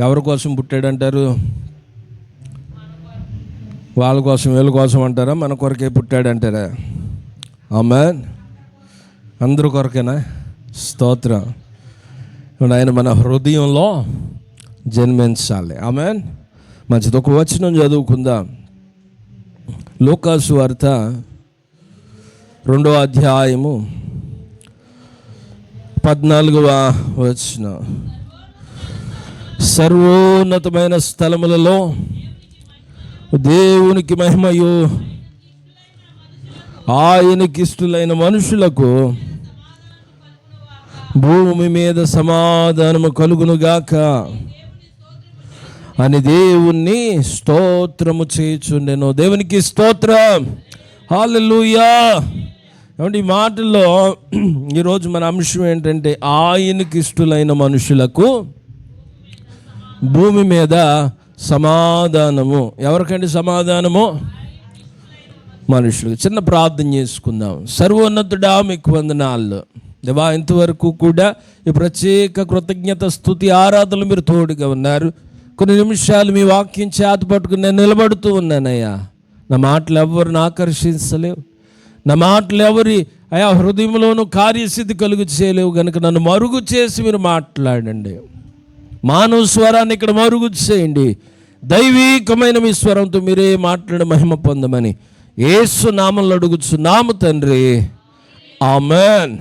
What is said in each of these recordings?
ఎవరి కోసం పుట్టాడంటారు? వాళ్ళ కోసం వీళ్ళ కోసం అంటారా? మన కొరకే పుట్టాడంటారా? ఆమె అందరి కొరకేనా? స్తోత్రం. ఇప్పుడు ఆయన మన హృదయంలో జన్మించాలి. ఆమె మంచిది. ఒక వచనం చదువుకుందాం. లోకాసు వార్త రెండో అధ్యాయము పద్నాలుగవ వచనం. సర్వోన్నతమైన స్థలములలో దేవునికి మహిమయు. ఆయనకి ఇష్టలైన మనుషులకు భూమి మీద సమాధానము కలుగునుగాక. అని దేవుణ్ణి స్తోత్రము చేయుచుండెను. దేవునికి స్తోత్రం. హాలూయా ఏమంటే ఈ మాటల్లో ఈరోజు మన అంశం ఏంటంటే ఆయనకి ఇష్టలైన మనుషులకు భూమి మీద సమాధానము. ఎవరికండి సమాధానము? మనుషులకు. చిన్న ప్రార్థన చేసుకుందాం. సర్వోన్నతుడా మీకు వందనాలు. దేవా ఇంతవరకు కూడా ఈ ప్రత్యేక కృతజ్ఞత స్థుతి ఆరాధనలు మీరు తోడుగా ఉన్నారు. కొన్ని నిమిషాలు మీ వాక్యం చేత పట్టుకుని నేను నిలబడుతూ ఉన్నానయ్యా. నా మాటలు ఎవరిని ఆకర్షించలేవు. నా మాటలు ఎవరి అయా హృదయంలోనూ కార్యసిద్ధి కలుగు చేయలేవు. కనుక నన్ను మరుగు చేసి మీరు మాట్లాడండి. మానవ స్వరాన్ని ఇక్కడ మరుగు చేయండి. దైవీకమైన మీ స్వరంతో మీరే మాట్లాడి మహిమ పొందమని ఏసు నామంలో అడుగుచున్నాము తండ్రి. ఆమెన్.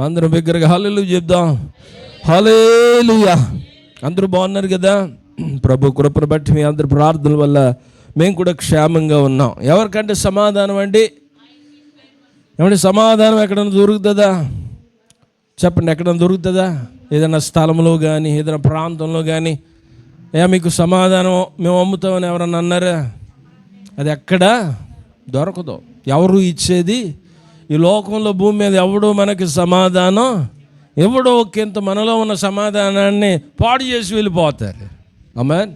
అందరం దగ్గరగా హల్లెలూయా చెప్దాం. హలేలుయా అందరూ బాగున్నారు కదా? ప్రభు కృపను బట్టి మీ అందరి ప్రార్థనల వల్ల మేము కూడా క్షేమంగా ఉన్నాం. ఎవరికంటే సమాధానం అండి? ఏమంటే సమాధానం ఎక్కడైనా దొరుకుతుందా? చెప్పండి ఎక్కడైనా దొరుకుతుందా? ఏదైనా స్థలంలో కానీ ఏదైనా ప్రాంతంలో కానీ ఏ మీకు సమాధానం మేము అమ్ముతామని ఎవరన్నా అన్నారా? అది ఎక్కడ? దొరకదు. ఎవరు ఇచ్చేది? ఈ లోకంలో భూమి మీద ఎవడో మనకి సమాధానం ఎవడో ఒకంత మనలో ఉన్న సమాధానాన్ని పాడు చేసి వెళ్ళిపోతారు. అమ్మా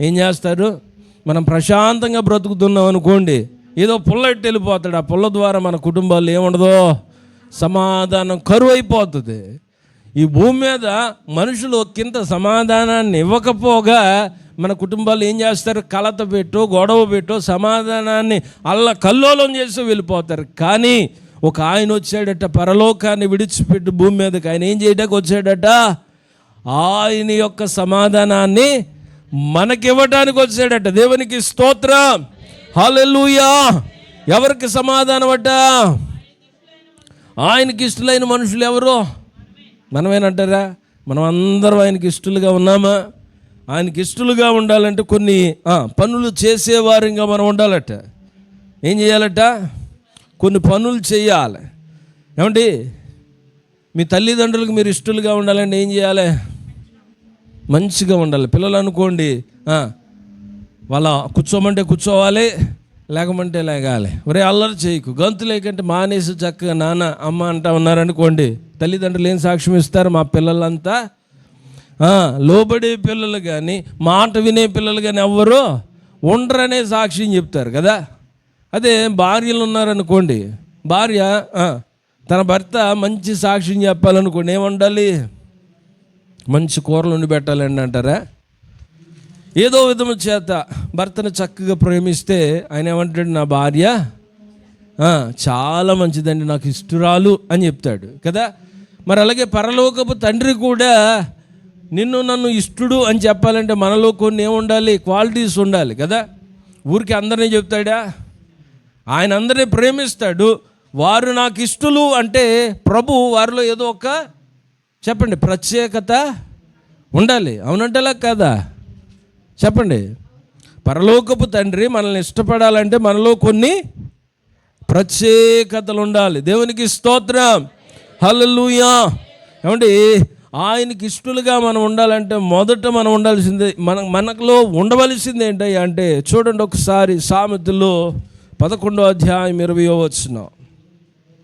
ఏం చేస్తారు? మనం ప్రశాంతంగా బ్రతుకుతున్నాం అనుకోండి ఏదో పుల్లట్టు వెళ్ళిపోతాడు. ఆ పుల్ల ద్వారా మన కుటుంబాలు ఏముండదో సమాధానం కరువు అయిపోతుంది ఈ భూమి మీద మనుషులు కింద సమాధానాన్ని ఇవ్వకపోగా మన కుటుంబాలు ఏం చేస్తారు? కలత పెట్టో గొడవ పెట్టో సమాధానాన్ని అల్ల కల్లోలం చేసి వెళ్ళిపోతారు. కానీ ఒక ఆయన వచ్చాడట పరలోకాన్ని విడిచిపెట్టి భూమి మీదకి ఆయన ఏం చేయడానికి వచ్చాడట? ఆయన యొక్క సమాధానాన్ని మనకివ్వటానికి వచ్చాడట. దేవునికి స్తోత్రం. హల్లెలూయా. ఎవరికి సమాధానం అట? ఆయనకి ఇష్టలైన మనుషులు ఎవరు? మనమేనంటారా? మనం అందరం ఆయనకి ఇష్టలుగా ఉన్నామా? ఆయనకి ఇష్టలుగా ఉండాలంటే కొన్ని పనులు చేసేవారిగా మనం ఉండాలట. ఏం చేయాలట? కొన్ని పనులు చేయాలి. ఏమండి? మీ తల్లిదండ్రులకు మీరు ఇష్టలుగా ఉండాలంటే ఏం చేయాలి? మంచిగా ఉండాలి. పిల్లలు అనుకోండి వాళ్ళ కూర్చోమంటే కూర్చోవాలి లేకమంటే లేగాలి. ఒరే అల్లరి చేయకు. గంతు లేకంటే మానేసి చక్కగా నాన్న అమ్మ అంటా ఉన్నారనుకోండి తల్లిదండ్రులు ఏం సాక్ష్యం ఇస్తారు? మా పిల్లలంతా? లోబడే పిల్లలు కానీ మాట వినే పిల్లలు కానీ ఎవ్వరు ఉండరనే సాక్ష్యం చెప్తారు కదా? అదే భార్యలు ఉన్నారనుకోండి భార్య తన భర్త మంచి సాక్ష్యం చెప్పాలనుకోండి ఏముండాలి మంచి కూరలు ఉండి పెట్టాలండి అంటారా? ఏదో విధము చేత భర్తను చక్కగా ప్రేమిస్తే ఆయన ఏమంటాడు? నా భార్య చాలా మంచిదండి నాకు ఇష్టరాలు అని చెప్తాడు కదా? మరి అలాగే పరలోకపు తండ్రి కూడా నిన్ను నన్ను ఇష్టుడు అని చెప్పాలంటే మనలో కొన్ని ఏముండాలి? క్వాలిటీస్ ఉండాలి కదా? ఊరికి అందరినీ చెప్తాడా? ఆయన అందరినీ ప్రేమిస్తాడు. వారు నాకు ఇష్టలు అంటే ప్రభు వారిలో ఏదో ఒక చెప్పండి ప్రత్యేకత ఉండాలి. అవునంటేలా కదా? చెప్పండి. పరలోకపు తండ్రి మనల్ని ఇష్టపడాలంటే మనలో కొన్ని ప్రత్యేకతలు ఉండాలి. దేవునికి స్తోత్రం. హలలుయా ఏమండి ఆయనకి ఇష్టలుగా మనం ఉండాలంటే మొదట మనం ఉండాల్సిందే మన మనలో ఉండవలసింది ఏంటయ్యా అంటే చూడండి ఒకసారి సామెతలో పదకొండో అధ్యాయం ఇరవయో వచ్చిన.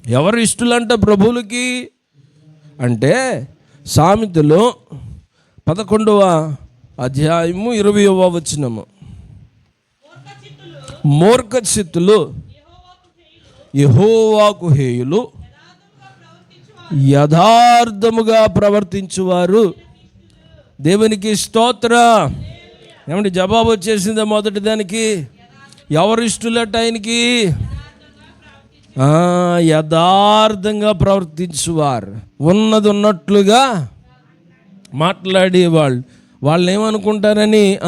ఎవరు ఇష్టలంట ప్రభువులకి? అంటే సామెతలో పదకొండవ అధ్యాయము ఇరవయవ వచనము. మూర్ఖ చిత్తులు. యహోవాకు హేయులు. యథార్థముగా ప్రవర్తించువారు. దేవునికి స్తోత్ర. ఏమంటే జవాబు వచ్చేసిందా మొదటి దానికి? ఎవరు ఇష్టలట ఆయనకి యథార్థంగా ప్రవర్తించువారు. ఉన్నది ఉన్నట్లుగా మాట్లాడేవాళ్ళు. వాళ్ళు ఏమనుకుంటారని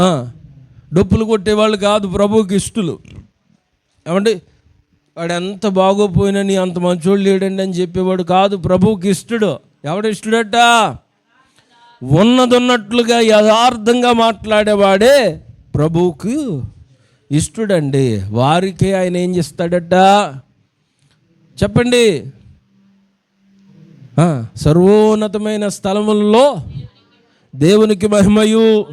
డప్పులు కొట్టేవాళ్ళు కాదు ప్రభువుకి ఇష్టలు. ఏమంటే వాడు ఎంత బాగోపోయినా నీ అంత మంచోళ్ళు లేడండి అని చెప్పేవాడు కాదు. ప్రభువుకి ఇష్టడు. ఎవడు ఇష్టడట? ఉన్నదున్నట్లుగా యథార్థంగా మాట్లాడేవాడే ప్రభువుకు ఇష్టడండి. వారికే ఆయన ఏం చేస్తాడట? చెప్పండి. సర్వోన్నతమైన స్థలములలో దేవునికి మహిమయు.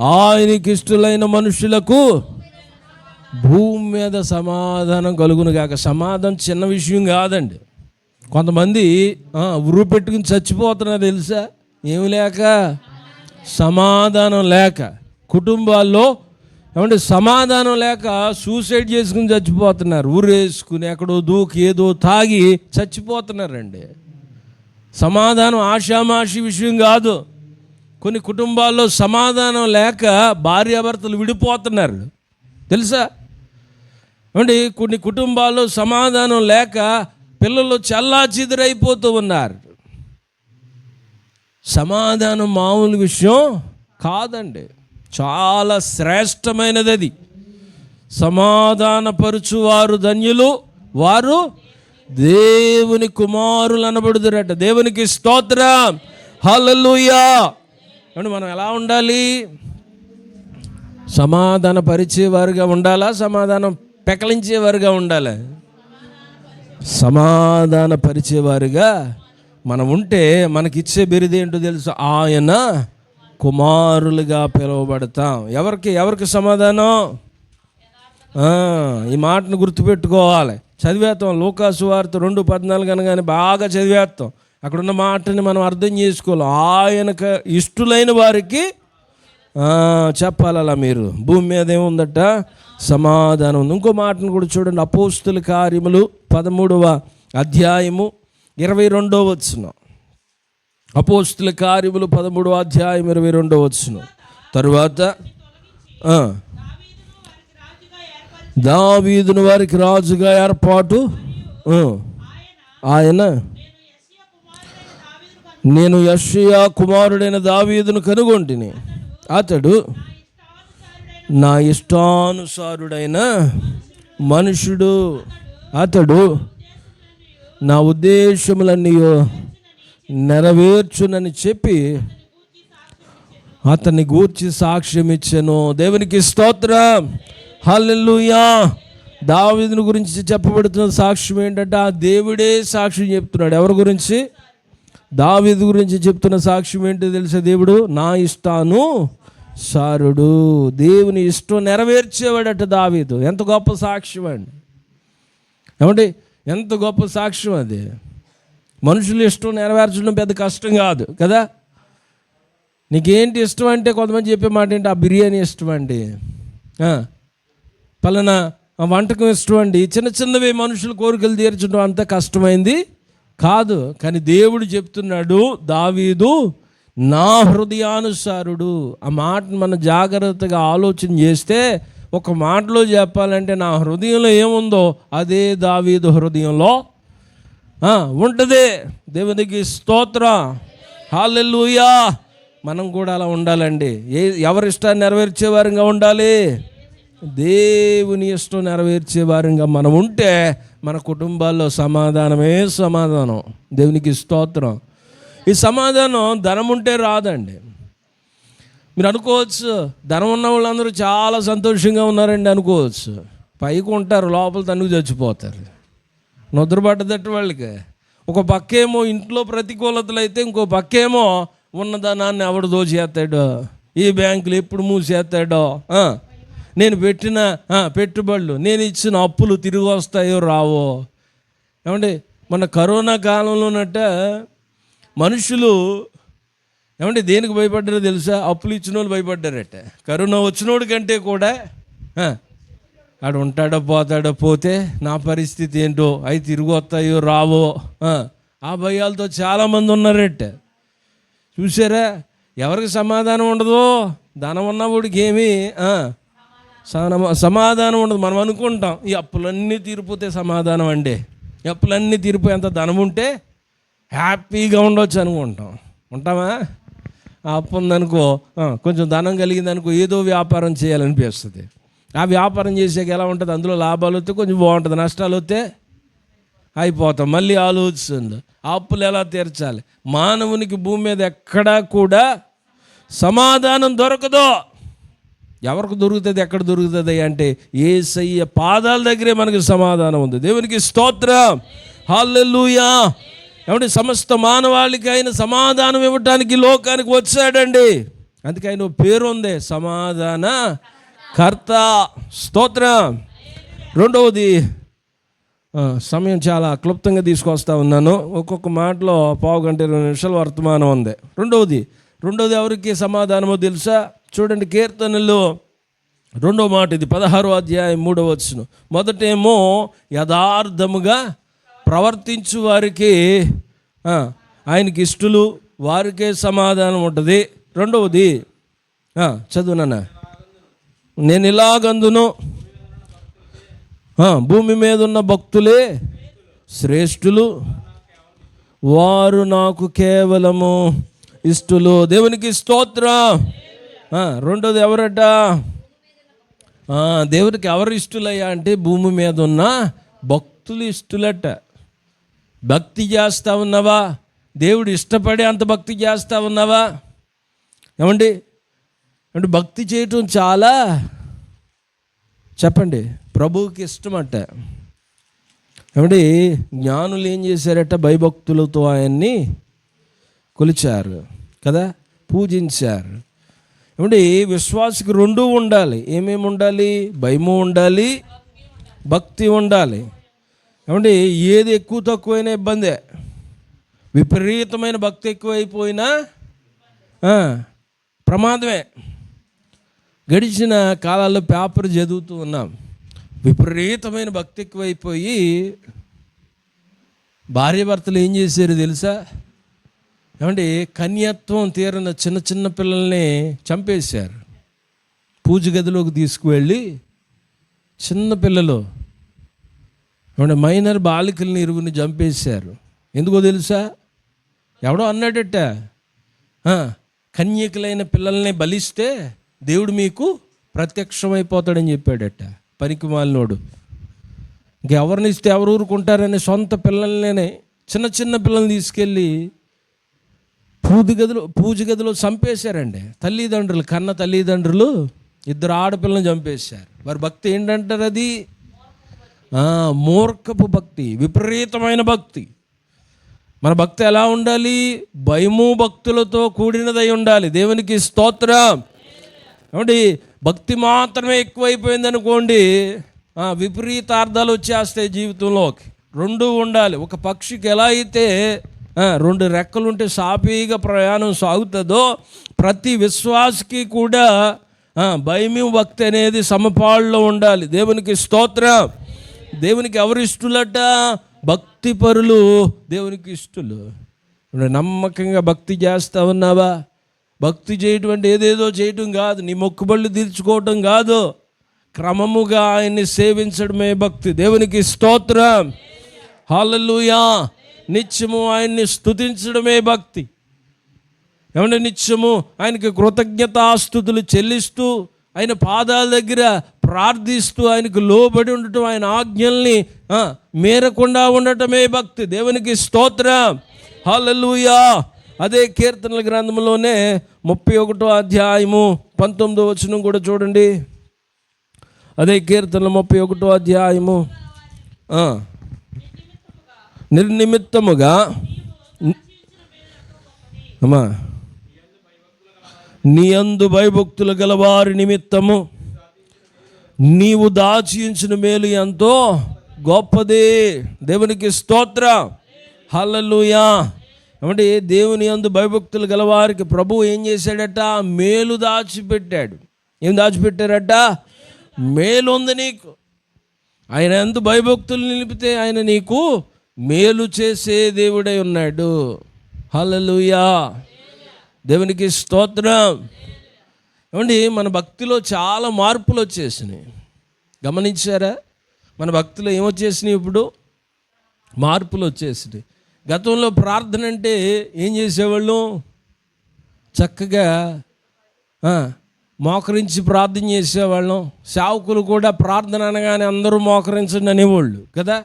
ఆయనకి ఇష్టలైన మనుషులకు భూమి మీద సమాధానం కలుగును కాక సమాధానం చిన్న విషయం కాదండి. కొంతమంది ఉరు పెట్టుకుని చచ్చిపోతున్నారు తెలుసా? ఏమి లేక? సమాధానం లేక. కుటుంబాల్లో ఏమంటే సమాధానం లేక సూసైడ్ చేసుకుని చచ్చిపోతున్నారు. ఊరేసుకుని ఎక్కడో దూకి ఏదో తాగి చచ్చిపోతున్నారండి. సమాధానం ఆషామాషి విషయం కాదు. కొన్ని కుటుంబాల్లో సమాధానం లేక భార్యాభర్తలు విడిపోతున్నారు. తెలుసా? అంటే కొన్ని కుటుంబాల్లో సమాధానం లేక పిల్లలు చల్లా చిదురైపోతూ ఉన్నారు. సమాధానం మామూలు విషయం కాదండి. చాలా శ్రేష్టమైనది అది సమాధానపరుచువారు ధన్యులు వారు దేవుని కుమారులు అనబడుదురట దేవునికి స్తోత్రం. హలలుయా అంటే మనం ఎలా ఉండాలి? సమాధాన పరిచేవారుగా ఉండాలా? సమాధానం పెకలించేవారుగా ఉండాలి. సమాధాన పరిచేవారుగా మనం ఉంటే మనకిచ్చే బిరిది ఏంటో తెలుసు? ఆయన కుమారులుగా పిలువబడతాం. ఎవరికి ఎవరికి సమాధానం? ఈ మాటను గుర్తుపెట్టుకోవాలి. చదివేస్తాం. లోకాసు వార్త రెండు పద్నాలుగు అనగానే బాగా చదివేస్తాం. అక్కడ ఉన్న మాటని మనం అర్థం చేసుకోవాలి. ఆయనకు ఇష్టలైన వారికి చెప్పాలి అలా మీరు. భూమి మీద ఏముందట సమాధానం ఉంది. ఇంకో మాటను కూడా చూడండి. అపోస్తుల కార్యములు పదమూడవ అధ్యాయము ఇరవై రెండవ వచ్చిన అపోస్తుల కార్యములు పదమూడవ అధ్యాయం ఇరవై రెండవ వచ్చిన తరువాత ఆ, దావీదును వారికి రాజుగా ఏర్పాటు ఆయన నేను యషయా కుమారుడైన దావీదును కనుగొంటిని. అతడు నా ఇష్టానుసారుడైన మనుషుడు. అతడు నా ఉద్దేశములన్నీ నెరవేర్చునని చెప్పి అతన్ని గూర్చి సాక్ష్యం ఇచ్చాను. దేవునికి స్తోత్రం. హల్లెలూయా. దావీదుని గురించి చెప్పబడుతున్న సాక్ష్యం ఏంటంటే ఆ దేవుడే సాక్ష్యం చెప్తున్నాడు. ఎవరి గురించి? దావిది గురించి చెప్తున్న సాక్ష్యం ఏంటో తెలుసా దేవుడు? నా ఇష్టాను సారుడు. దేవుని ఇష్టం నెరవేర్చేవాడట దావీదు. ఎంత గొప్ప సాక్ష్యం అండి. ఏమండి? ఎంత గొప్ప సాక్ష్యం అది. మనుషులు ఇష్టం నెరవేర్చడం పెద్ద కష్టం కాదు కదా? నీకేంటి ఇష్టం అంటే కొంతమంది చెప్పే మాట ఏంటి? ఆ బిర్యానీ ఇష్టం అండి. పలానా ఆ వంటకం ఇష్టం అండి. చిన్న చిన్నవి మనుషులు కోరికలు తీర్చడం అంత కష్టమైంది. కాదు కానీ దేవుడు చెప్తున్నాడు దావీదు నా హృదయానుసారుడు. ఆ మాటను మనం జాగ్రత్తగా ఆలోచన చేస్తే ఒక మాటలో చెప్పాలంటే నా హృదయంలో ఏముందో అదే దావీదు హృదయంలో ఉంటుంది. దేవునికి స్తోత్ర. హాలెల్లుయా. మనం కూడా అలా ఉండాలండి. ఏ ఎవరి ఇష్టాన్ని నెరవేర్చేవారంగా ఉండాలి? దేవుని ఇష్టం నెరవేర్చే వారంగా మనం ఉంటే మన కుటుంబాల్లో సమాధానమే సమాధానం. దేవునికి స్తోత్రం. ఈ సమాధానం ధనం ఉంటే రాదండి. మీరు అనుకోవచ్చు ధనం ఉన్న వాళ్ళందరూ చాలా సంతోషంగా ఉన్నారండి అనుకోవచ్చు. పైకి ఉంటారు లోపల తనుగు చచ్చిపోతారు. నిద్రపడ్డదట్టు వాళ్ళకి. ఒక పక్కేమో ఇంట్లో ప్రతికూలతలు అయితే ఇంకో పక్కేమో ఉన్నదనాన్ని ఎవడు దోచేస్తాడో? ఈ బ్యాంకులు ఎప్పుడు మూసేస్తాడో? నేను పెట్టిన పెట్టుబడులు నేను ఇచ్చిన అప్పులు తిరిగి వస్తాయో రావో? ఏమండి మన కరోనా కాలంలోనట మనుషులు ఏమంటే దేనికి భయపడ్డారో తెలుసా? అప్పులు ఇచ్చిన వాళ్ళు భయపడ్డారట. కరోనా వచ్చినోడి కంటే కూడా ఆడు ఉంటాడో పోతాడో పోతే నా పరిస్థితి ఏంటో అవి తిరిగి వస్తాయో రావో? ఆ, భయాలతో చాలామంది ఉన్నారట. చూసారా? ఎవరికి సమాధానం ఉండదో? ధనం ఉన్నవాడికి ఏమి సమాధానం ఉండదు. మనం అనుకుంటాం ఈ అప్పులన్నీ తీరిపోతే సమాధానం అండి. ఈ అప్పులన్నీ తీరిపోయేంత ధనం ఉంటే హ్యాపీగా ఉండొచ్చు అనుకుంటాం. ఉంటామా? ఆ అప్పు ఉందనుకో కొంచెం ధనం కలిగిందనుకో ఏదో వ్యాపారం చేయాలనిపిస్తుంది. ఆ వ్యాపారం చేసాక ఎలా ఉంటుంది? అందులో లాభాలు వస్తే కొంచెం బాగుంటుంది. నష్టాలు వస్తే అయిపోతాం. మళ్ళీ ఆలోచిస్తుంది. అప్పులు ఎలా తీర్చాలి? మానవునికి భూమి మీద ఎక్కడా కూడా సమాధానం దొరకదు. ఎవరికి దొరుకుతుంది ఎక్కడ దొరుకుతుంది అంటే ఏసయ్య పాదాల దగ్గరే మనకి సమాధానం ఉంది. దేవునికి స్తోత్రం. హాల్లెలూయా. ఏమంటే సమస్త మానవాళికి ఆయన సమాధానం ఇవ్వటానికి లోకానికి వచ్చాడండి. అందుకే ఆయన ఓ పేరు ఉంది సమాధాన కర్త. స్తోత్రం. రెండవది సమయం చాలా క్లుప్తంగా తీసుకొస్తా ఉన్నాను. ఒక్కొక్క మాటలో పావు గంట ఇరవై నిమిషాలు వర్తమానం ఉంది. రెండవది రెండవది ఎవరికి సమాధానమో తెలుసా? చూడండి కీర్తనలో రెండో మాట ఇది పదహారో అధ్యాయం మూడో వచ్చును మొదటేమో యథార్థముగా ప్రవర్తించు వారికి ఆయనకి ఇష్టలు వారికే సమాధానం ఉంటుంది. రెండవది చదువునన్నా నేను ఇలాగందును భూమి మీద ఉన్న భక్తులే శ్రేష్ఠులు వారు నాకు కేవలము ఇష్టలు. దేవునికి స్తోత్రం. రెండోది ఎవరట? దేవుడికి ఎవరు ఇష్టలయ్యా అంటే భూమి మీద ఉన్న భక్తులు ఇష్టలట. భక్తి చేస్తా ఉన్నావా? దేవుడు ఇష్టపడే అంత భక్తి చేస్తా ఉన్నావా? ఏమండి? అంటే భక్తి చేయటం చాలా చెప్పండి ప్రభువుకి ఇష్టమట. ఏమండి జ్ఞానులు ఏం చేశారట? భయభక్తులతో ఆయన్ని కొలిచారు కదా పూజించారు. ఏమండి విశ్వాసకి రెండూ ఉండాలి. ఏమేమి ఉండాలి? భయము ఉండాలి భక్తి ఉండాలి. ఏమండి ఏది ఎక్కువ తక్కువైనా ఇబ్బందే. విపరీతమైన భక్తి ఎక్కువైపోయినా ప్రమాదమే. గడిచిన కాలాల్లో పేపర్ చదువుతూ ఉన్నాం. విపరీతమైన భక్తి ఎక్కువైపోయి భార్యాభర్తలు ఏం చేశారు తెలుసా? ఏమండి కన్యత్వం తీరిన చిన్న చిన్న పిల్లల్ని చంపేశారు. పూజ గదిలోకి తీసుకువెళ్ళి చిన్న పిల్లలు ఏమంటే మైనర్ బాలికల్ని ఇరువుని చంపేశారు. ఎందుకో తెలుసా? ఎవడో అన్నాడట కన్యకులైన పిల్లల్ని బలిస్తే దేవుడు మీకు ప్రత్యక్షమైపోతాడని చెప్పాడట పనికి మాలినోడు. ఇంకెవరిని ఇస్తే ఎవరు ఊరుకుంటారని సొంత పిల్లల్ని చిన్న చిన్న పిల్లల్ని తీసుకెళ్ళి పూజ గదిలో పూజ గదిలో చంపేశారండి. తల్లిదండ్రులు కన్న తల్లిదండ్రులు ఇద్దరు ఆడపిల్లని చంపేశారు. వారి భక్తి ఏంటంటారు అది? మూర్ఖపు భక్తి విపరీతమైన భక్తి. మన భక్తి ఎలా ఉండాలి? భయము భక్తులతో కూడినదై ఉండాలి. దేవునికి స్తోత్రం. ఏమండి భక్తి మాత్రమే ఎక్కువైపోయింది అనుకోండి విపరీతార్థాలు వచ్చేస్తాయి జీవితంలోకి. రెండు ఉండాలి. ఒక పక్షికి ఎలా అయితే రెండు రెక్కలు ఉంటే సాఫీగా ప్రయాణం సాగుతుందో ప్రతి విశ్వాసకి కూడా భయమి భక్తి అనేది సమపాళ్ళలో ఉండాలి. దేవునికి స్తోత్రం. దేవునికి ఎవరు ఇష్టలట భక్తి పరులు దేవునికి ఇష్టలు. నమ్మకంగా భక్తి చేస్తా ఉన్నావా? భక్తి చేయటం అంటే ఏదేదో చేయటం కాదు. నీ మొక్కుబళ్ళు తీర్చుకోవటం కాదు. క్రమముగా ఆయన్ని సేవించడమే భక్తి. దేవునికి స్తోత్రం. హాలూయా నిత్యము ఆయన్ని స్తుతించడమే భక్తి. ఏమంటే నిత్యము ఆయనకి కృతజ్ఞతాస్థుతులు చెల్లిస్తూ ఆయన పాదాల దగ్గర ప్రార్థిస్తూ ఆయనకు లోబడి ఉండటం ఆయన ఆజ్ఞల్ని మేరకుండా ఉండటమే భక్తి. దేవునికి స్తోత్రం. హలలుయా అదే కీర్తనల గ్రంథంలోనే ముప్పై ఒకటో అధ్యాయము పంతొమ్మిదో వచనం కూడా చూడండి. అదే కీర్తనలు ముప్పై ఒకటో అధ్యాయము. నిర్నిమిత్తముగా అమ్మా నీ అందు భయభక్తులు గలవారి నిమిత్తము నీవు దాచించిన మేలు ఎంతో గొప్పది. దేవునికి స్తోత్ర. హల్లెలూయా. ఏమంటే దేవుని అందు భయభక్తులు గలవారికి ప్రభువు ఏం చేశాడట? మేలు దాచిపెట్టాడు. ఏం దాచిపెట్టారట? మేలు ఉంది నీకు. ఆయన ఎందు భయభక్తులు నిలిపితే ఆయన నీకు మేలు చేసే దేవుడై ఉన్నాడు. హలలుయా దేవునికి స్తోత్రం. ఏమండి మన భక్తిలో చాలా మార్పులు వచ్చేసినాయి. గమనించారా? మన భక్తిలో ఏమొచ్చేసినాయి ఇప్పుడు? మార్పులు వచ్చేసినాయి. గతంలో ప్రార్థన అంటే ఏం చేసేవాళ్ళు? చక్కగా మోకరించి ప్రార్థన చేసేవాళ్ళం. సేవకులు కూడా ప్రార్థన అనగానే అందరూ మోకరించండి అనేవాళ్ళు కదా?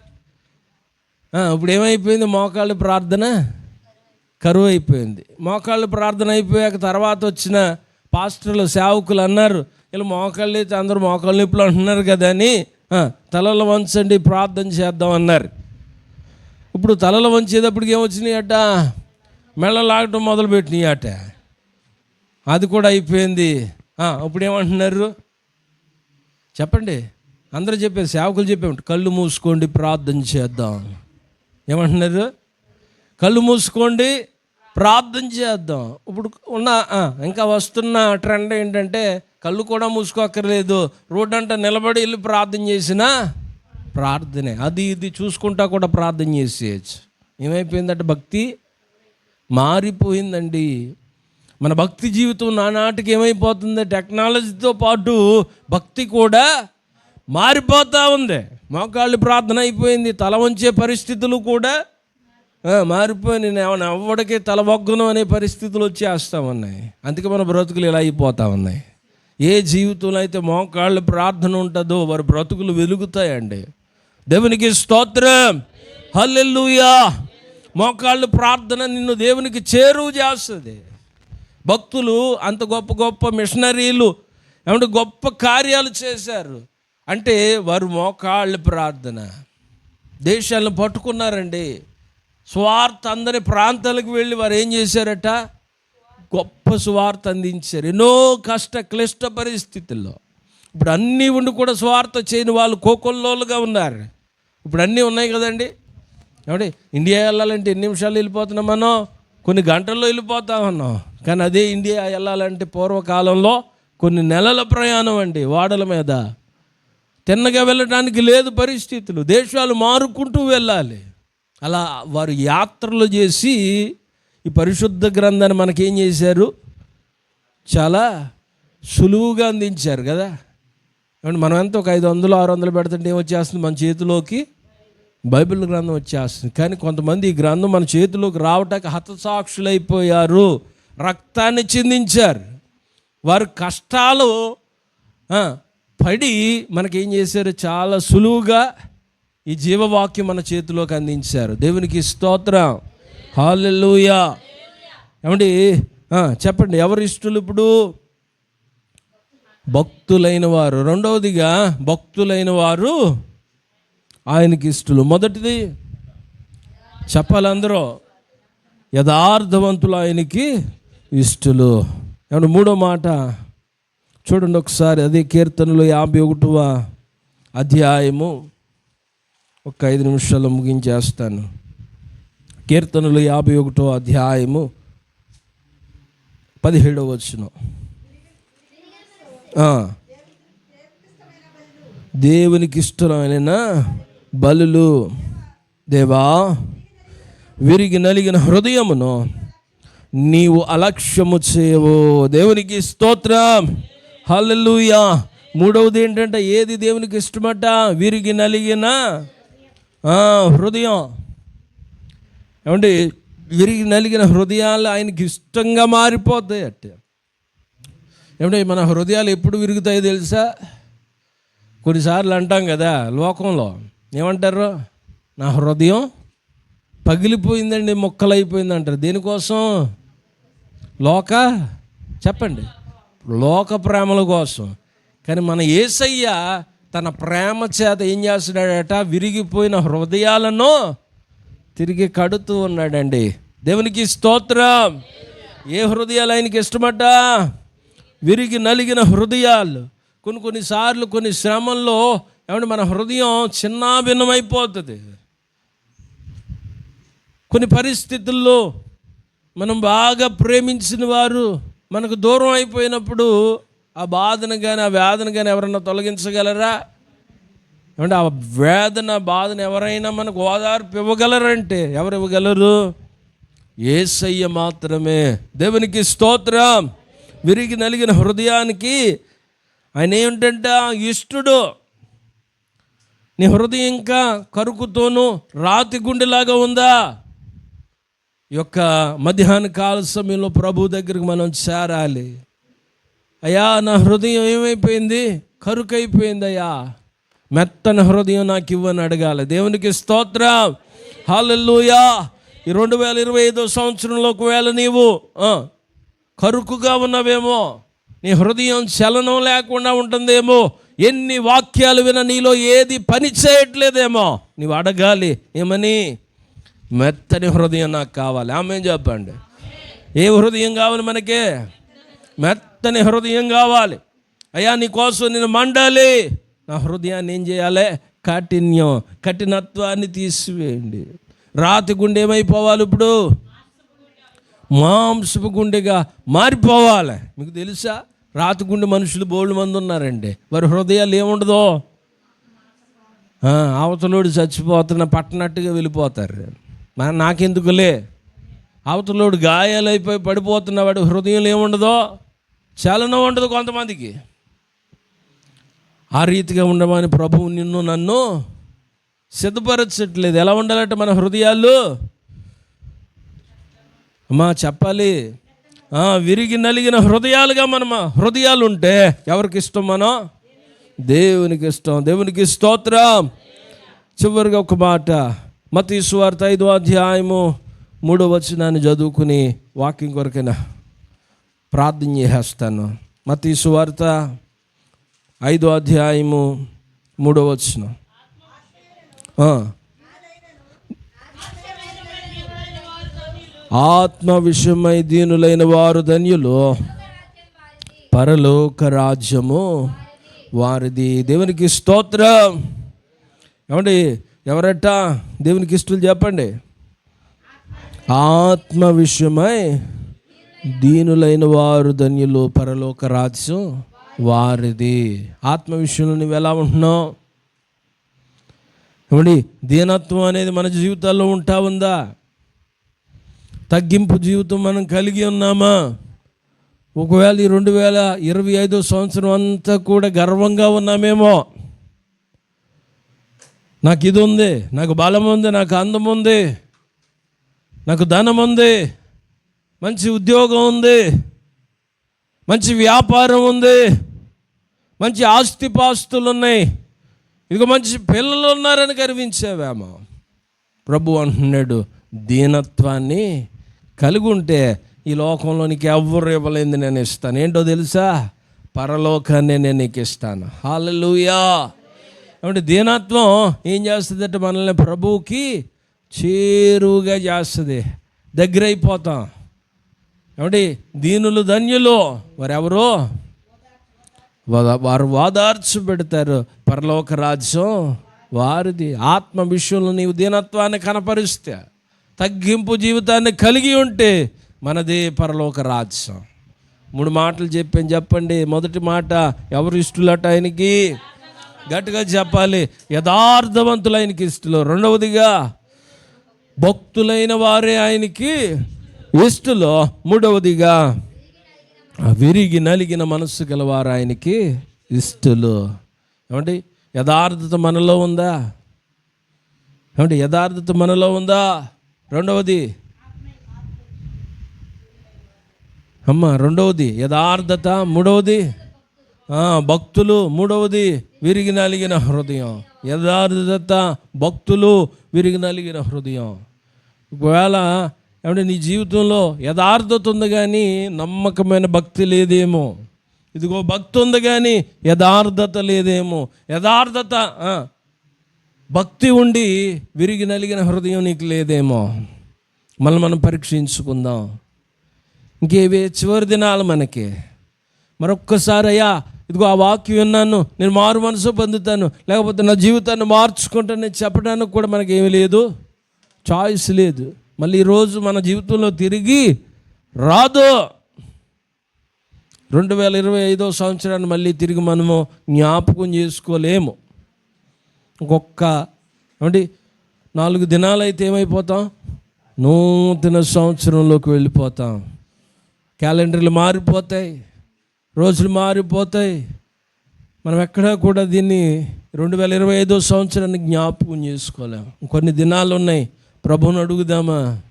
ఇప్పుడు ఏమైపోయింది? మోకాళ్ళ ప్రార్థన కరువు అయిపోయింది. మోకాళ్ళ ప్రార్థన అయిపోయాక తర్వాత వచ్చిన పాస్టర్లు సేవకులు అన్నారు వీళ్ళు మోకాళ్ళు అయితే అందరూ మోకాళ్ళ నొప్పులు అంటున్నారు కదా అని తలలు వంచండి ప్రార్థన చేద్దాం అన్నారు. ఇప్పుడు తలలు వంచేటప్పటికి ఏమొచ్చినాయి అట మెళ్ళ లాగటం మొదలుపెట్టినాయి అట. అది కూడా అయిపోయింది. ఇప్పుడు ఏమంటున్నారు? చెప్పండి. అందరూ చెప్పారు సేవకులు చెప్పారు కళ్ళు మూసుకోండి ప్రార్థన చేద్దాం. ఏమంటున్నారు కళ్ళు మూసుకోండి ప్రార్థన చేద్దాం. ఇప్పుడు ఉన్న ఇంకా వస్తున్న ట్రెండ్ ఏంటంటే కళ్ళు కూడా మూసుకోక్కర్లేదు. రోడ్డు అంట నిలబడి వెళ్ళి ప్రార్థన చేసినా ప్రార్థనే. అది ఇది చూసుకుంటా కూడా ప్రార్థన చేసేయచ్చు. ఏమైపోయిందంటే భక్తి మారిపోయిందండి. మన భక్తి జీవితం నానాటికి ఏమైపోతుంది? టెక్నాలజీతో పాటు భక్తి కూడా మారిపోతూ ఉంది. మోకాళ్ళు ప్రార్థన అయిపోయింది తల వంచే పరిస్థితులు కూడా మారిపోయి నేను ఎవడికి తల వగ్గును అనే పరిస్థితులు వచ్చేస్తా ఉన్నాయి. అందుకే మన బ్రతుకులు ఇలా అయిపోతా ఉన్నాయి. ఏ జీవితంలో అయితే మోకాళ్ళు ప్రార్థన ఉంటుందో వారి బ్రతుకులు వెలుగుతాయండి. దేవునికి స్తోత్రం. హల్లెల్లుయా మోకాళ్ళు ప్రార్థన నిన్ను దేవునికి చేరువు చేస్తుంది. భక్తులు అంత గొప్ప గొప్ప మిషనరీలు ఏమంటే గొప్ప కార్యాలు చేశారు. అంటే వారు మోకాళ్ళు ప్రార్థన. దేశాలను పట్టుకున్నారండి. స్వార్థ అందరి ప్రాంతాలకు వెళ్ళి వారు ఏం చేశారట? గొప్ప స్వార్థ అందించారు. ఎన్నో కష్ట క్లిష్ట పరిస్థితుల్లో. ఇప్పుడు అన్నీ ఉండి కూడా స్వార్థ చేయని వాళ్ళు కోకొల్లోలుగా ఉన్నారు. ఇప్పుడు అన్నీ ఉన్నాయి కదండి. ఏమండి? ఇండియా వెళ్ళాలంటే ఎన్ని నిమిషాలు వెళ్ళిపోతున్నాం మనం? కొన్ని గంటల్లో వెళ్ళిపోతామన్నాం కానీ అదే ఇండియా వెళ్ళాలంటే పూర్వకాలంలో కొన్ని నెలల ప్రయాణం అండి వాడల మీద. తిన్నగా వెళ్ళడానికి లేదు పరిస్థితులు. దేశాలు మారుకుంటూ వెళ్ళాలి. అలా వారు యాత్రలు చేసి ఈ పరిశుద్ధ గ్రంథాన్ని మనకేం చేశారు? చాలా సులువుగా అందించారు కదా. ఏమంటే మనం ఎంత ఒక ఐదు వందలు ఆరు వందలు పెడుతుంటే ఏమొచ్చేస్తుంది మన చేతిలోకి బైబిల్ గ్రంథం వచ్చేస్తుంది. కానీ కొంతమంది ఈ గ్రంథం మన చేతిలోకి రావటానికి హతసాక్షులైపోయారు. రక్తాన్ని చిందించారు. వారి కష్టాలు పడి మనకేం చేశారు? చాలా సులువుగా ఈ జీవవాక్యం మన చేతిలోకి అందించారు. దేవునికి స్తోత్రం. హాలెలూయా. ఏమండి? చెప్పండి. ఎవరు ఇష్టలు ఇప్పుడు? భక్తులైన వారు. రెండవదిగా భక్తులైన వారు ఆయనకి ఇష్టలు. మొదటిది చెప్పాలి అందరూ యథార్థవంతులు ఆయనకి ఇష్టలు. ఏమన్నా మూడో మాట చూడండి ఒకసారి అదే కీర్తనలు యాభై ఒకటవ అధ్యాయము ఒక ఐదు నిమిషాలు ముగించేస్తాను. కీర్తనలు యాభై ఒకటో అధ్యాయము పదిహేడవ వచ్చిన దేవునికి ఇష్టమైన బలులు దేవా విరిగి నలిగిన హృదయమును నీవు అలక్ష్యము చేయవు దేవునికి స్తోత్రం. హల్లెలూయా. మూడవది ఏంటంటే ఏది దేవునికి ఇష్టమట? విరిగి నలిగిన హృదయం. ఏమండి? విరిగి నలిగిన హృదయాలు ఆయనకి ఇష్టంగా మారిపోతాయి అట్టే ఏమంటే మన హృదయాలు ఎప్పుడు విరుగుతాయో తెలుసా? కొన్నిసార్లు అంటాం కదా లోకంలో. ఏమంటారు? నా హృదయం పగిలిపోయిందండి మొక్కలైపోయింది అంటారు దేనికోసం? లోక? చెప్పండి. లోక ప్రేమల కోసం. కానీ మన ఏసయ్య తన ప్రేమ చేత ఏం చేస్తున్నాడట? విరిగిపోయిన హృదయాలను తిరిగి కడుతూ ఉన్నాడండి. దేవునికి స్తోత్రం. ఏ హృదయాలు ఆయనకి ఇష్టమట? విరిగి నలిగిన హృదయాలు. కొన్ని కొన్నిసార్లు కొన్ని శ్రమల్లో ఏమంటే మన హృదయం చిన్నాభిన్నమైపోతుంది. కొన్ని పరిస్థితుల్లో మనం బాగా ప్రేమించిన వారు మనకు దూరం అయిపోయినప్పుడు ఆ బాధను కానీ ఆ వేదన కానీ ఎవరన్నా తొలగించగలరా? ఏమంటే ఆ వేదన బాధను ఎవరైనా మనకు ఓదార్పు ఇవ్వగలరంటే ఎవరు ఇవ్వగలరు? ఏసయ్య మాత్రమే. దేవునికి స్తోత్రం. విరిగి నలిగిన హృదయానికి ఆయన ఏమిటంట ఇష్టడు నీ హృదయం ఇంకా కరుకుతోనూ రాతి గుండెలాగా ఉందా? యొక్క మధ్యాహ్న కాల సమయంలో ప్రభు దగ్గరికి మనం చేరాలి. అయ్యా నా హృదయం ఏమైపోయింది? కరుకైపోయింది అయ్యా మెత్తని హృదయం నాకు ఇవ్వని అడగాలి. దేవునికి స్తోత్రం. హాలెల్లుయా. ఈ రెండు వేల ఇరవై ఐదో సంవత్సరంలో ఒకవేళ నీవు కరుకుగా ఉన్నవేమో నీ హృదయం చలనం లేకుండా ఉంటుందేమో ఎన్ని వాక్యాలు విన నీలో ఏది పని చేయట్లేదేమో నీవు అడగాలి. ఏమని? మెత్తని హృదయం నాకు కావాలి. ఆమె చెప్పండి? ఏ హృదయం కావాలి మనకే? మెత్తని హృదయం కావాలి. అయ్యా నీకోసం నేను మండాలి. నా హృదయాన్ని ఏం చేయాలి? కాఠిన్యం కఠినత్వాన్ని తీసివేయండి. రాతి గుండె ఏమైపోవాలి ఇప్పుడు? మాంసపు గుండెగా మారిపోవాలి. మీకు తెలుసా? రాతి గుండె మనుషులు బోళ్ళు మంది ఉన్నారండి. వారి హృదయాలు ఏముండదో? అవతలోడు చచ్చిపోతున్న పట్టనట్టుగా వెళ్ళిపోతారు. మన నాకెందుకులే? అవతలోడు గాయాలైపోయి పడిపోతున్న హృదయం ఏముండదో చలనం ఉండదు కొంతమందికి. ఆ రీతిగా ఉండమని ప్రభువు నిన్ను నన్ను సిద్ధపరచట్లేదు. ఎలా ఉండాలంటే మన హృదయాలు? అమ్మా చెప్పాలి. విరిగి నలిగిన హృదయాలుగా మనం హృదయాలు ఉంటే ఎవరికి ఇష్టం మనం? దేవునికి ఇష్టం దేవునికి స్తోత్రం. చివరిగా ఒక మాట. మత సువార్త ఐదో అధ్యాయము మూడో వచనాన్ని చదువుకుని వాకింగ్ కొరకైనా ప్రార్థన చేసేస్తాను మత సువార్త ఐదో అధ్యాయము మూడో వచనం. ఆత్మ విషయమై దీనులైన వారు ధన్యులు. పరలోక రాజ్యము వారిది. దేవునికి స్తోత్రం. ఏమండి? ఎవరట? దేవునికి ఇష్టలు చెప్పండి. ఆత్మ విషయమై దీనులైన వారు ధన్యులు పరలోక రాజ్యం వారిది. ఆత్మ విషయంలో నువ్వు ఎలా ఉంటున్నావు? ఏమండి దీనత్వం అనేది మన జీవితాల్లో ఉంటా ఉందా? తగ్గింపు జీవితం మనం కలిగి ఉన్నామా? ఒకవేళ ఈ రెండు వేల ఇరవై ఐదో సంవత్సరం అంతా కూడా గర్వంగా ఉన్నామేమో. నాకు ఇది ఉంది నాకు బలం ఉంది నాకు అందం ఉంది నాకు ధనం ఉంది మంచి ఉద్యోగం ఉంది మంచి వ్యాపారం ఉంది మంచి ఆస్తిపాస్తులు ఉన్నాయి. ఇదిగో మంచి పిల్లలు ఉన్నారని గర్వించావేమో ప్రభు అంటున్నాడు దీనత్వాన్ని కలిగి ఉంటే ఈ లోకంలోనికి ఎవరు ఇవ్వలేదు నేను ఇస్తాను. ఏంటో తెలుసా? పరలోకాన్ని నేను నీకు ఇస్తాను. హాలూయా కాబట్టి దీనత్వం ఏం చేస్తుందంటే మనల్ని ప్రభువుకి చేరువుగా చేస్తుంది. దగ్గర అయిపోతాం ఏమండి దీనులు ధన్యులు. వారెవరో? వారు వాదార్చు పెడతారు. పరలోక రాజ్యం వారిది. ఆత్మ విషయంలో నీవు దీనత్వాన్ని కనపరిస్తే తగ్గింపు జీవితాన్ని కలిగి ఉంటే మనది పరలోక రాజ్యం. మూడు మాటలు చెప్పాను చెప్పండి. మొదటి మాట ఎవరు ఇష్టలట ఆయనకి? గట్టిగా చెప్పాలి. యథార్థవంతులు ఆయనకి ఇష్టలు రెండవదిగా భక్తులైన వారే ఆయనకి ఇష్టలు. మూడవదిగా విరిగి నలిగిన మనస్సు గలవారు ఆయనకి ఇష్టలు. ఏమండి? యథార్థత మనలో ఉందా? ఏమండి? యథార్థత మనలో ఉందా? రెండవది అమ్మ రెండవది యథార్థత. మూడవది భక్తులు మూడవది విరిగి నలిగిన హృదయం. యథార్థత భక్తులు విరిగి నలిగిన హృదయం. ఒకవేళ ఏమంటే నీ జీవితంలో యథార్థత ఉంది కానీ నమ్మకమైన భక్తి లేదేమో. ఇదిగో భక్తి ఉంది కానీ యథార్థత లేదేమో. యథార్థత భక్తి ఉండి విరిగి నలిగిన హృదయం నీకు లేదేమో. మనం మనం పరీక్షించుకుందాం. ఇంకేవే చివరి దినాలు మనకి. మరొక్కసారి అయ్యా ఇదిగో ఆ వాక్యం విన్నాను నేను మారు మనసు పొందుతాను లేకపోతే నా జీవితాన్ని మార్చుకుంటానని చెప్పడానికి కూడా మనకి ఏమీ లేదు చాయిస్ లేదు. మళ్ళీ ఈరోజు మన జీవితంలో తిరిగి రాదు. రెండు వేల ఇరవై ఐదో సంవత్సరాన్ని మళ్ళీ తిరిగి మనము జ్ఞాపకం చేసుకోలేము. ఇంకొక ఏమండి నాలుగు దినాలు అయితే ఏమైపోతాం? నూతన సంవత్సరంలోకి వెళ్ళిపోతాం. క్యాలెండర్లు మారిపోతాయి. రోజులు మారిపోతాయి. మనం ఎక్కడా కూడా దీన్ని రెండు వేల ఇరవై ఐదో సంవత్సరాన్ని జ్ఞాపకం చేసుకోలేం. కొన్ని దినాలు ఉన్నాయి. ప్రభువుని అడుగుదామా?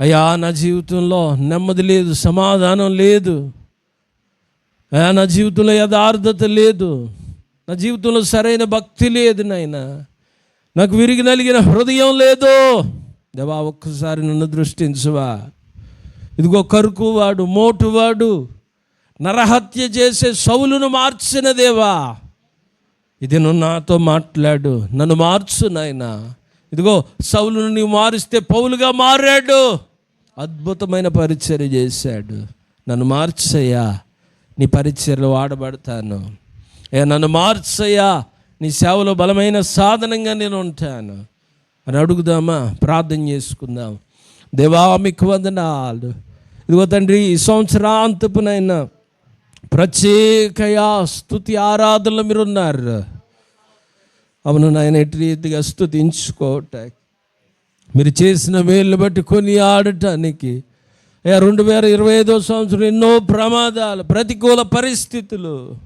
అయ్యా నా జీవితంలో నెమ్మది లేదు సమాధానం లేదు. అయ్యా నా జీవితంలో యథార్థత లేదు. నా జీవితంలో సరైన భక్తి లేదు నాయన. నాకు విరిగి నలిగిన హృదయం లేదు. దేవా ఒక్కసారి నన్ను దృష్టించువా? ఇదిగో కరుకువాడు మోటువాడు నరహత్య చేసే సౌలును మార్చిన దేవా. ఇది నువ్వు నాతో మాట్లాడు నన్ను మార్చు నాయన. ఇదిగో సౌలును నీవు మారిస్తే పౌలుగా మారాడు. అద్భుతమైన పరిచర్య చేశాడు. నన్ను మార్చయ్యా నీ పరిచర్యలో వాడబడతాను. ఏ నన్ను మార్చయ్యా నీ సేవలో బలమైన సాధనంగా నేను ఉంటాను. అని అడుగుదామా? ప్రార్థన చేసుకుందాం. దేవా మీకు వందనాలు. ఇదిగో తండ్రి ఈ సంవత్సరాంతపునైనా ప్రత్యేకయా స్థుతి ఆరాధనలు మీరు ఉన్నారు అవును నాయన ఎట్టి రీతిగా స్థుతించుకోవటానికి మీరు చేసిన మేలు బట్టి కొని ఆడటానికి రెండు వేల ఇరవై ఐదో సంవత్సరం ఎన్నో ప్రమాదాలు ప్రతికూల పరిస్థితులు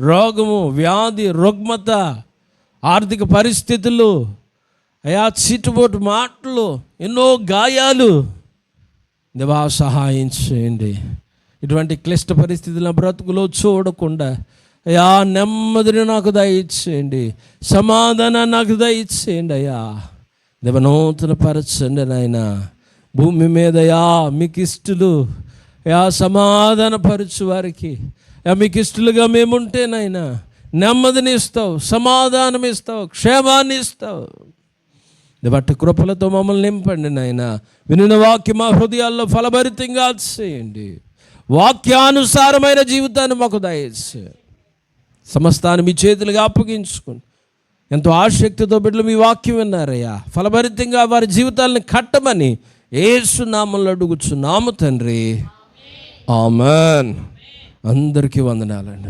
రోగము వ్యాధి రుగ్మత ఆర్థిక పరిస్థితులు అయా చిట్టుబోటు మాటలు ఎన్నో గాయాలు. దేవా సహాయం చేయండి. ఇటువంటి క్లిష్ట పరిస్థితుల బ్రతుకులో చూడకుండా అయ్యా నెమ్మదిని నాకు దయచేయండి. సమాధానాన్ని నాకు దయచేయండి అయ్యా. దేవనూతన పరచండి నాయన. భూమి మీదయా మీకు ఇష్టలు. యా సమాధాన పరచు వారికి. యా మీకు ఇష్టలుగా మేముంటేనైనా నెమ్మదిని ఇస్తావు సమాధానం ఇస్తావు క్షేమాన్ని ఇస్తావు. బట్టి కృపలతో మమ్మల్ని నింపండి నాయన. వినిన వాక్యం మా హృదయాల్లో ఫలభరితంగా చేయండి. వాక్యానుసారమైన జీవితాన్ని మాకు దయచేసి సమస్తాన్ని మీ చేతులుగా అప్పగించుకుని ఎంతో ఆసక్తితో బిడ్డలు మీ వాక్యం విన్నారయ్యా. ఫలభరితంగా వారి జీవితాలను కట్టమని ఏసు నామంలో అడుగుచున్నాము తండ్రి. ఆమెన్. అందరికీ వందనాలండి.